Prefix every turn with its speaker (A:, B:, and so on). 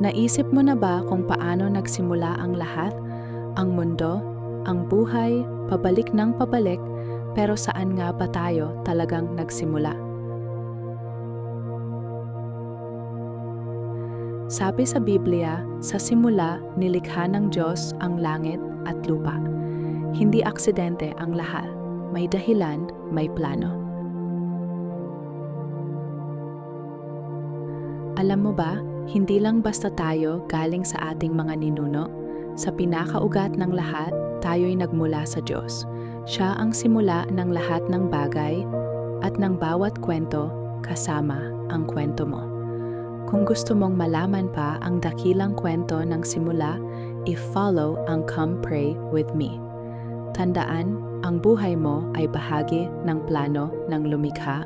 A: Naisip mo na ba kung paano nagsimula ang lahat? Ang mundo, ang buhay, pabalik ng pabalik, pero saan nga ba tayo talagang nagsimula? Sabi sa Biblia, sa simula, nilikha ng Diyos ang langit at lupa. Hindi aksidente ang lahat. May dahilan, may plano. Alam mo ba, hindi lang basta tayo galing sa ating mga ninuno. Sa pinakaugat ng lahat, tayo'y nagmula sa Diyos. Siya ang simula ng lahat ng bagay at ng bawat kwento kasama ang kwento mo. Kung gusto mong malaman pa ang dakilang kwento ng simula, i-follow ang Come Pray With Me. Tandaan, ang buhay mo ay bahagi ng plano ng lumikha